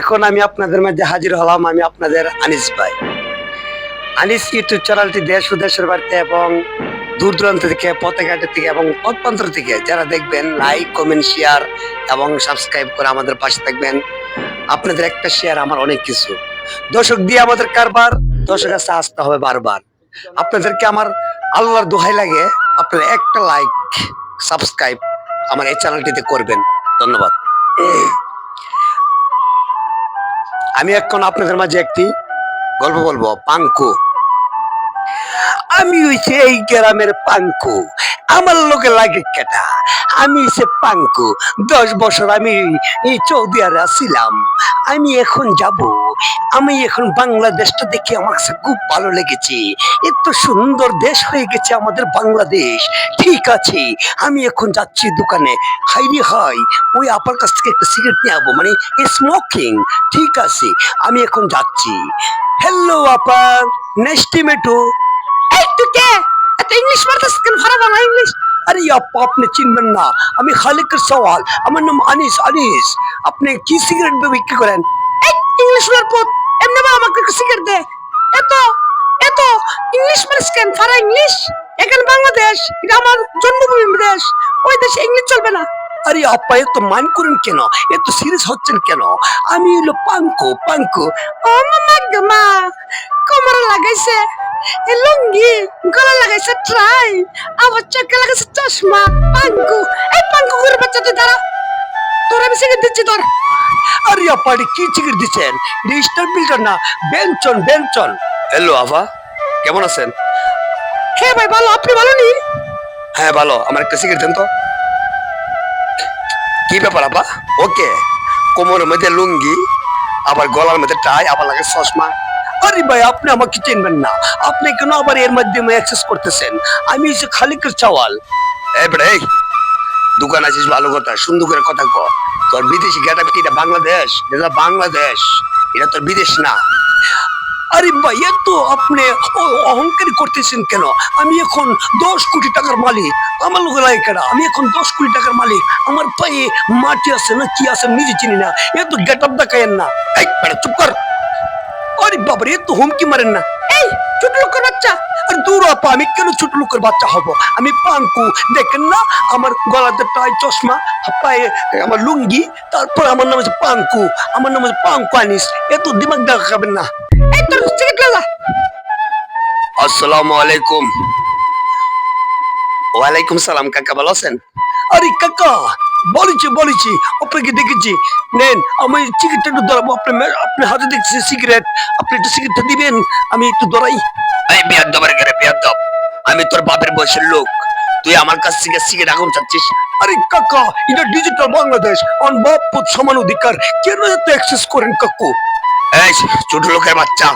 এখন আমি আপনাদের মাঝে হাজির হলাম, আমি আপনাদের আনিস ভাই। আনিস ইউটিউব চ্যানেলটি দেশ ও দেশের বাড়িতে এবং দূর দূরান্ত থেকে পথেঘাটের থেকে এবং পথপ্রান্তর থেকে যারা দেখবেন লাইক কমেন্ট শেয়ার এবং সাবস্ক্রাইব করে আমাদের পাশে থাকবেন। আপনাদের একটা শেয়ার আমার অনেক কিছু। দর্শক, দিয়ে আমাদের কারবার, দর্শক কাছে আসতে হবে বারবার। আপনাদেরকে আমার আল্লাহর দোহাই লাগে, আপনারা একটা লাইক সাবস্ক্রাইব আমার এই চ্যানেলটিতে করবেন। ধন্যবাদ। আমি এখন আপনাদের মাঝে একটি গল্প বলব পাঙ্কু। আমি হইছে এই গ্রামের পাঙ্কু। আমার লোকে লাগে কেটা? আমি হইছে পাঙ্কু। দশ বছর আমি এই সৌদি আরবে ছিলাম আমি এখন যাব। আমি এখন বাংলাদেশটা দেখে আমার কাছে খুব ভালো লেগেছে। এত সুন্দর দেশ হয়ে গেছে আমাদের বাংলাদেশ। ঠিক আছে, আমি এখন যাচ্ছি দোকানে। হাইরি হাই, ওই আপার কাছ থেকে একটা সিগারেট নিয়ে আসব মানে স্মোকিং ঠিক আছে, আমি এখন যাচ্ছি। হ্যালো আপা নেক্সট মেটু এই তুই কে? এত ইংলিশ মারতেছিস কেন? ভালো না ইংলিশ আরে আপা আপনি চিনবেন না। আমি খালিকের সওয়াল। আমার নাম আনিস আনিস। আপনি কি সিগারেট বিক্রি করেন? এই ইংলিশ মার পথ এমনি বা আমাকে সিগারেট দে। এত এত। ইংলিশ মারিস কেন? সারা ইংলিশ এখানে বাংলাদেশ। এটা আমার জন্মভূমি দেশ। ওই দেশে ইংলিশ চলবে না। আরে আপা এত মান করেন কেন? এত সিরিয়াস হচ্ছেন কেন? আমি হলো পাঙ্কু পাঙ্কু। ও মামা গমা কোমরে লাগাইছে এ লুঙ্গি গলা লাগাইছে ট্রাই আবার চোখে লাগাইছে চশমা। পাঙ্কু এই পাঙ্কু করে বাচ্চা তুই দাঁড়া। তোর আমি সিগারেট দিচ্ছি তোর। আরে আপাড়ি কি সিগারেট দিচ্ছেন? রেজিস্টার বিল্ডার না বেঞ্চন বেঞ্চন। হ্যালো আভা কেমন আছেন? হ্যাঁ ভাই ভালো। আপনি ভালো নি? হ্যাঁ ভালো। আমার একটা সিগারেট দেন তো। কি ব্যাপার আপা ওকে, কোমরের মধ্যে লুঙ্গি, আবার গলার মধ্যে টাই আবার লাগে চশমা। আরে ভাই, আপনি আমাকে চিনবেন না। আপনি কেন আবার এর মাধ্যমে অ্যাক্সেস করতেছেন? আমি হচ্ছে খালিকের চাওয়াল। এই বেটা দোকান আছিস, ভালো কথা। সুন্দর করে কথা কর তোর বিদেশি গেটা বাংলাদেশ, এটা বাংলাদেশ। এটা তোর বিদেশ না। আরে ভাই এ তো আপনি অহংকারী করতেছেন কেন? আমি এখন দশ কোটি টাকার মালিক। আমার লোক কেনা আমি এখন দশ কোটি টাকার মালিক। আমার পায়ে মাটি আছে না কি আছে নিজে চিনি না। এ তো গেট আপ দেখায়েন না। বেটা চুপ কর। আরে বাবারে তো হুমকি মারেন না। এই ছোট লোকের বাচ্চা। আর দূর আপা আমি কেন ছোট লোকের বাচ্চা হব? আমি পাঙ্কু। দেখেন না আমার গলাতে টাই চশমা পায়ে আমার লুঙ্গি তারপর আমার নাম হচ্ছে পাঙ্কু। আমার নাম হচ্ছে পাঙ্কু আনিস। এত দিমাগ দেখাবেন না। এই তোর আসসালামু আলাইকুম। ওয়ালাইকুম সালাম কাকা ভালো আছেন? আরে কাকা বলেছি বলেছি আপনাকে দেখেছি। নেন আমি সিগারেটটা একটু ধরাবো আপনি আপনি হাতে দেখছি সিগারেট আপনি একটু সিগারেটটা দিবেন আমি একটু ধরাই। এই বিয়ার দবার গেলে বিয়ার আমি তোর বাপের বয়সের লোক। তুই আমার কাছ থেকে সিগারেট আগুন চাচ্ছিস? আরে কাকা এটা ডিজিটাল বাংলাদেশ অন বাপ সমান অধিকার। কেন এত অ্যাক্সেস করেন কাকু? এই ছোট লোকের বাচ্চা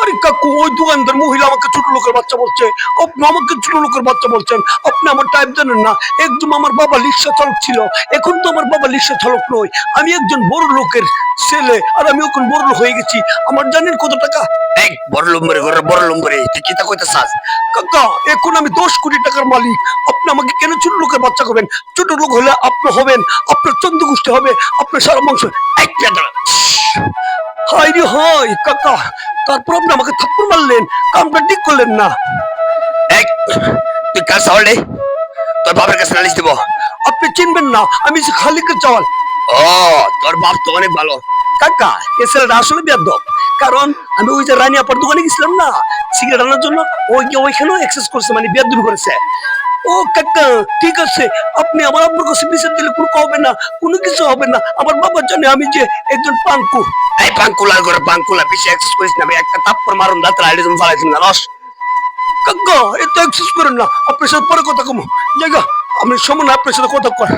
আরে কাকু ওই দোকানদার মহিলা আমাকে ছোট লোকের বাচ্চা বলছে। আপনি আমাকে ছোট লোকের বাচ্চা বলছেন। আপনি আমার টাইপ জানেন না। একদম আমার বাবা রিক্সা চালক ছিল। এখন তো আমার বাবা রিক্সা চালক নয়। আমি একজন বড় লোকের ছেলে আর আমি এখন বড় লোক হয়ে গেছি। আমার জানেন কত টাকা? এই বড় লম্বরে ঘরে বড় লম্বরে। তুই কি তা কইতে চাস কাকা এখন আমি দশ কোটি টাকার মালিক। আপনি আমাকে কেন ছোট লোকের বাচ্চা করবেন? ছোট লোক হলে আপনি হবেন। আপনার চন্দ্রগোষ্ঠী হবে। আপনার সারা বংশ। এই পেয়াদা। হাই রে হাই কাকা। তারপর আপনি আমাকে থাপ্পড় মারলেন কামটা ঠিক করলেন না। তুই কার সওয়াল রে? তোর বাবার কাছে নালিশ দিব। আপনি চিনবেন না আমি খালিকের চাওয়াল। ও তোর বাপ তো অনেক ভালো। কাকা এ ছেলেটা আসলে কারণ আমি ওই যে রানী আপার দোকানে গেছিলাম না সিগারেট আনার জন্য ওই ওইখানেও এক্সেস করছে মানে বেয়াদবি করেছে। ও কাকা ঠিক আছে। আপনি আমার আপনার কাছে বিচার দিলে কোনো হবে না কোনো কিছু হবে না। আমার বাবার জন্য আমি যে একজন পাঙ্কু। এই পাঙ্কুলার করে পাঙ্কুলা বেশি এক্সেস করিস না আমি একটা তাপ্পর মারুন দাঁত রাইলে তুমি ফালাইছেন না রস। কাকা এত এক্সেস করেন না। আপনার সাথে পরে কথা কমো। জায়গা আমি সময় আপনার সাথে কথা কর